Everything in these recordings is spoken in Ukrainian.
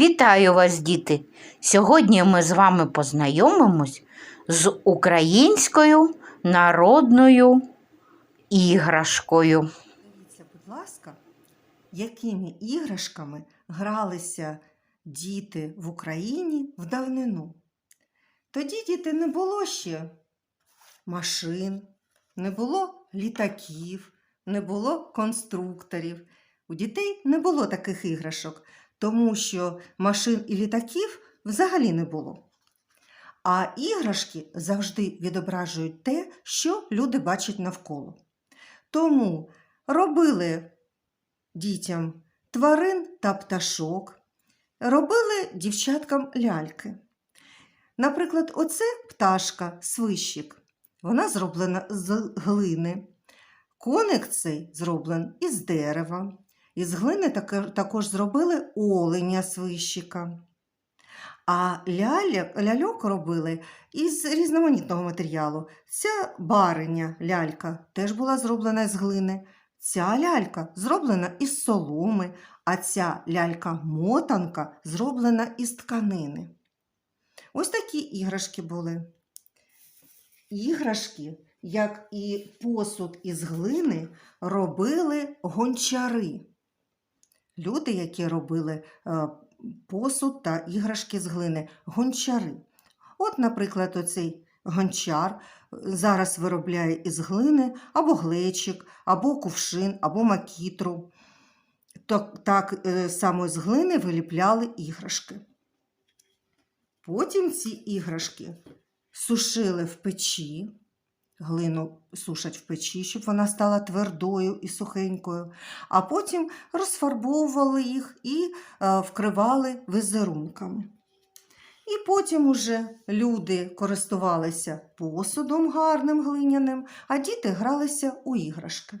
Вітаю вас, діти! Сьогодні ми з вами познайомимось з українською народною іграшкою. Дивіться, будь ласка, якими іграшками гралися діти в Україні в давнину. Тоді діти не було ще машин, не було літаків, не було конструкторів. У дітей не було таких іграшок, тому що машин і літаків взагалі не було. А іграшки завжди відображують те, що люди бачать навколо. Тому робили дітям тварин та пташок, робили дівчаткам ляльки. Наприклад, оце пташка свищик. Вона зроблена з глини. Коник цей зроблений із дерева. Із глини також зробили оленя свищика. А ляля, ляльок робили із різноманітного матеріалу. Ця бариня лялька теж була зроблена з глини. Ця лялька зроблена із соломи, а ця лялька-мотанка зроблена із тканини. Ось такі іграшки були. Іграшки, як і посуд із глини, робили гончари. Люди, які робили е, посуд та іграшки з глини, гончари. От, наприклад, оцей гончар е, зараз виробляє із глини або глечик, або кувшин, або макітру. Так, так е, само з глини виліпляли іграшки. Потім ці іграшки сушили в печі, глину сушать в печі, щоб вона стала твердою і сухенькою, а потім розфарбовували їх і е, вкривали візерунками. І потім уже люди користувалися посудом гарним глиняним, а діти гралися у іграшки.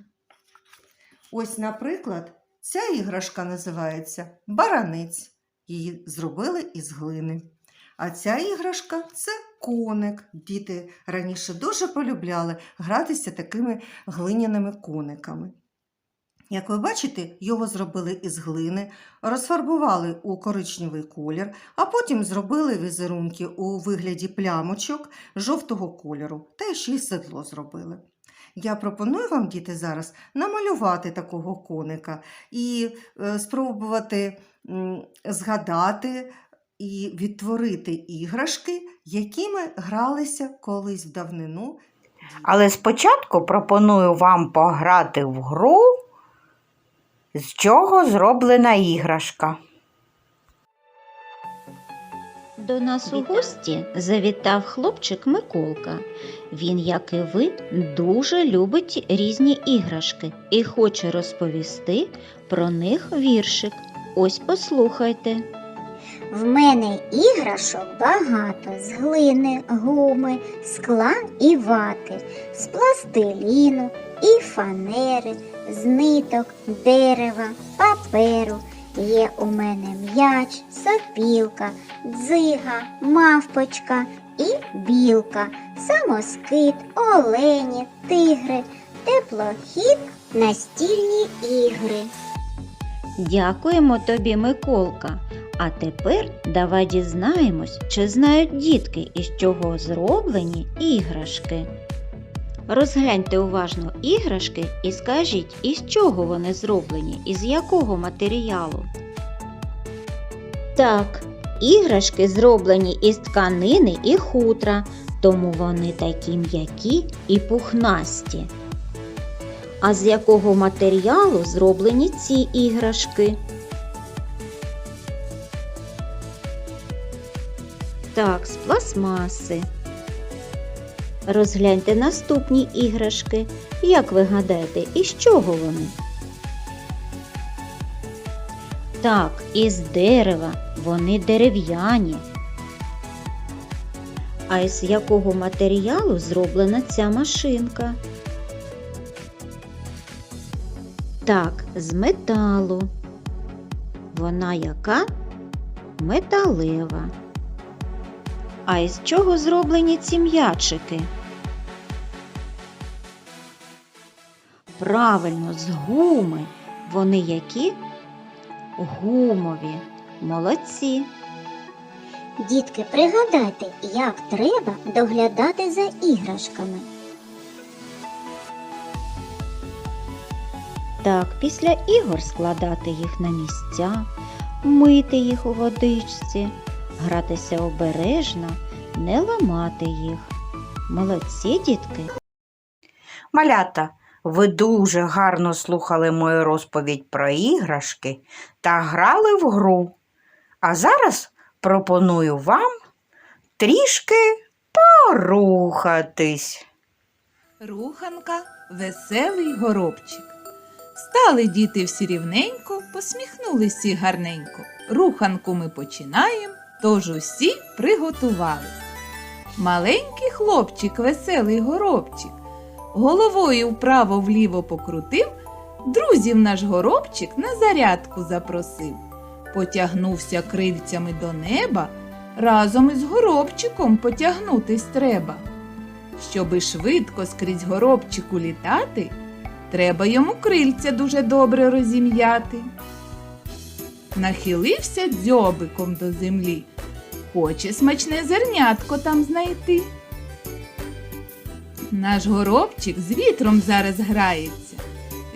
Ось, наприклад, ця іграшка називається баранець. Її зробили із глини. А ця іграшка це коник. Діти раніше дуже полюбляли гратися такими глиняними кониками. Як ви бачите, його зробили із глини, розфарбували у коричневий колір, а потім зробили візерунки у вигляді плямочок жовтого кольору та ще й седло зробили. Я пропоную вам, діти, зараз намалювати такого коника і е, спробувати згадати і відтворити іграшки, якими гралися колись в давнину. Але спочатку пропоную вам пограти в гру, з чого зроблена іграшка. До нас у гості завітав хлопчик Миколка. Він, як і ви, дуже любить різні іграшки і хоче розповісти про них віршик. Ось послухайте. В мене іграшок багато з глини, гуми, скла і вати, з пластиліну і фанери, з ниток, дерева, паперу. Є у мене м'яч, сопілка, дзига, мавпочка і білка, самоскид, олені, тигри, теплохід, настільні ігри. Дякуємо тобі, Миколка. А тепер давай дізнаємось, чи знають дітки, із чого зроблені іграшки. Розгляньте уважно іграшки і скажіть, із чого вони зроблені, із якого матеріалу. Так, іграшки зроблені із тканини і хутра, тому вони такі м'які і пухнасті. А з якого матеріалу зроблені ці іграшки? Так, з пластмаси. Розгляньте наступні іграшки. Як ви гадаєте, із чого вони? Так, із дерева. Вони дерев'яні. А із якого матеріалу зроблена ця машинка? Так, з металу. Вона яка? Металева. А із чого зроблені ці м'ячики? Правильно, з гуми. Вони які? Гумові. Молодці! Дітки, пригадайте, як треба доглядати за іграшками. Так, після ігор складати їх на місця, мити їх у водичці, гратися обережно, не ламати їх. Молодці, дітки! Малята, ви дуже гарно слухали мою розповідь про іграшки та грали в гру. А зараз пропоную вам трішки порухатись. Руханка веселий горобчик. Стали діти всі рівненько, посміхнулись всі гарненько. Руханку ми починаємо, тож усі приготувались. Маленький хлопчик, веселий горобчик, головою вправо-вліво покрутив, друзів наш горобчик на зарядку запросив. Потягнувся крильцями до неба, разом із горобчиком потягнутись треба. Щоби швидко скрізь горобчику літати, треба йому крильця дуже добре розім'яти. Нахилився дзьобиком до землі, хоче смачне зернятко там знайти. Наш горобчик з вітром зараз грається.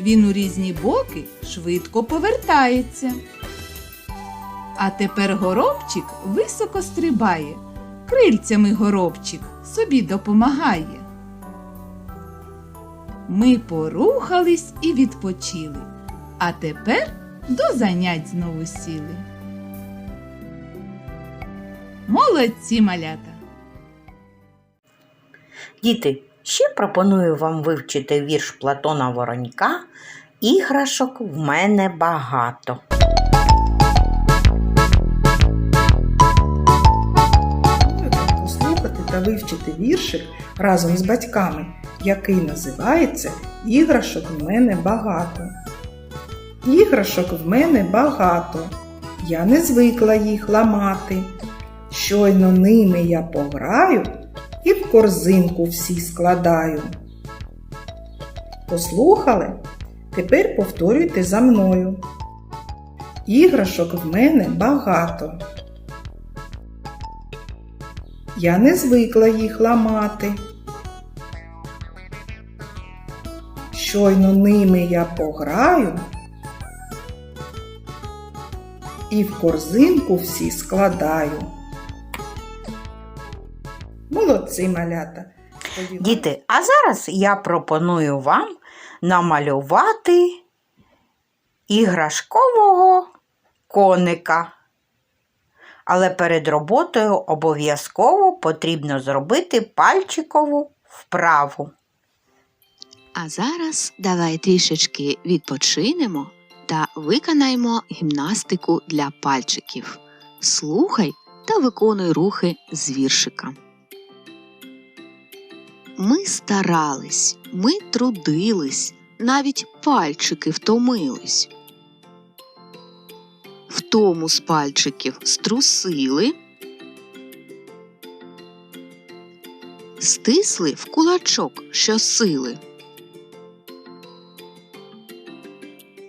Він у різні боки швидко повертається. А тепер горобчик високо стрибає, крильцями горобчик собі допомагає. Ми порухались і відпочили, а тепер до занять знову сіли. Молодці малята! Діти, ще пропоную вам вивчити вірш Платона Воронька Іграшок в мене багато. Послухати та вивчити віршик разом з батьками, який називається Іграшок в мене багато. Іграшок в мене багато. Я не звикла їх ламати. Щойно ними я пограю і в корзинку всі складаю. Послухали? Тепер повторюйте за мною. Іграшок в мене багато. Я не звикла їх ламати. Щойно ними я пограю і в корзинку всі складаю. Молодці малята. Діти, а зараз я пропоную вам намалювати іграшкового коника. Але перед роботою обов'язково потрібно зробити пальчикову вправу. А зараз давай трішечки відпочинемо та виконаємо гімнастику для пальчиків. Слухай та виконуй рухи з віршика. Ми старались, ми трудились, навіть пальчики втомились. Втому з пальчиків струсили, стисли в кулачок щосили.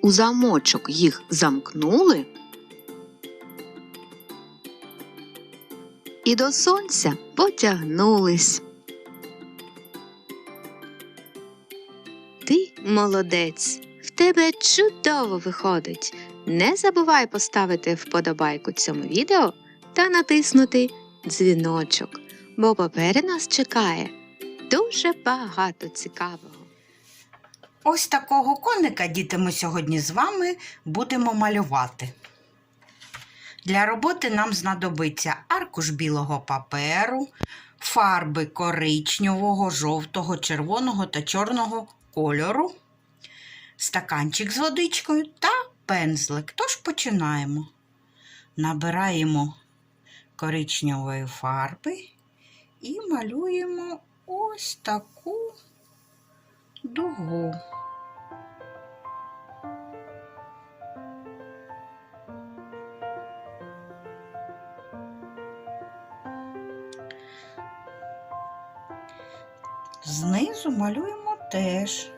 У замочок їх замкнули. І до сонця потягнулись. Ти молодець, в тебе чудово виходить. Не забувай поставити вподобайку цьому відео та натиснути дзвіночок, бо попереду нас чекає дуже багато цікавого. Ось такого коника, діти, ми сьогодні з вами будемо малювати. Для роботи нам знадобиться аркуш білого паперу, фарби коричневого, жовтого, червоного та чорного кольору, стаканчик з водичкою та пензлик. Тож починаємо. Набираємо коричневої фарби і малюємо ось таку дугу. Знизу малюємо теж.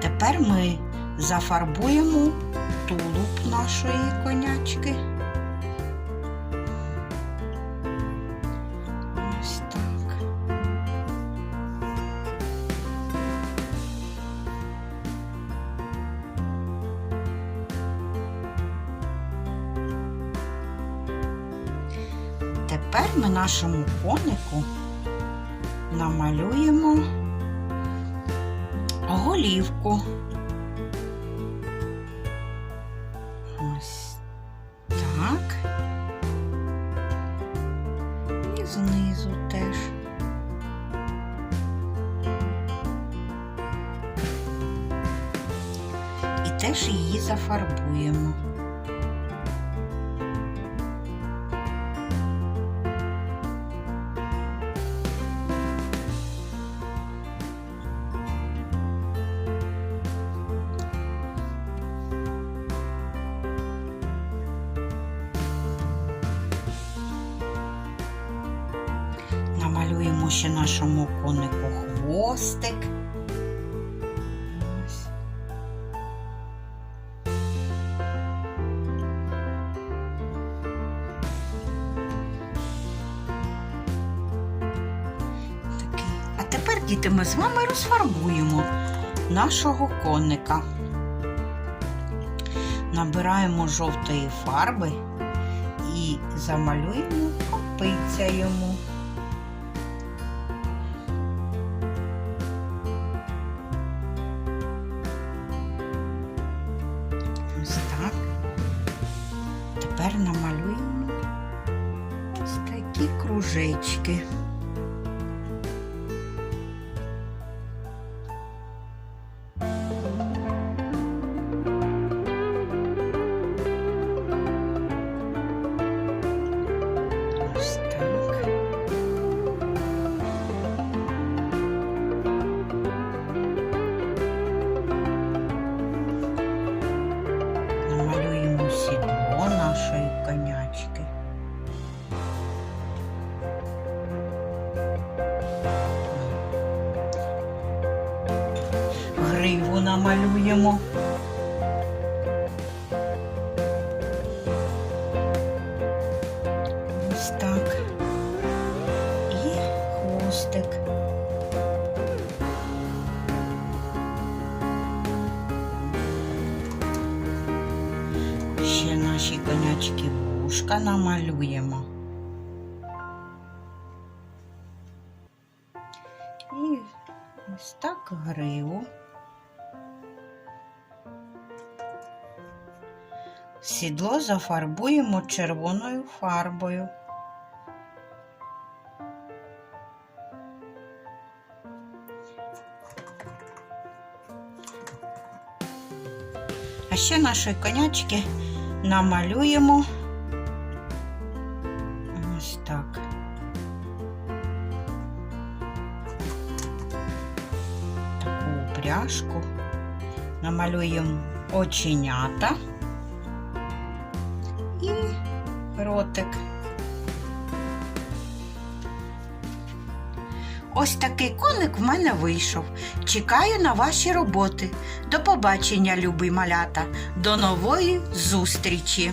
Тепер ми зафарбуємо тулуб нашої конячки. Ось так. Тепер ми нашому конику намалюємо голівку. Ще нашому конику хвостик. А тепер, діти, ми з вами розфарбуємо нашого коника. Набираємо жовтої фарби і замалюємо копиця йому. Такі намалюємо. Ось так. І хвостик. Ще наші конячки вушка намалюємо. Сідло зафарбуємо червоною фарбою. А ще наші конячки намалюємо ось так. Таку пряжку. Намалюємо оченята ротик. Ось такий коник в мене вийшов. Чекаю на ваші роботи. До побачення, любі малята. До нової зустрічі!